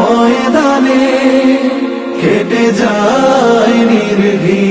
ময়দানে খেটে যায় নির্ভীক।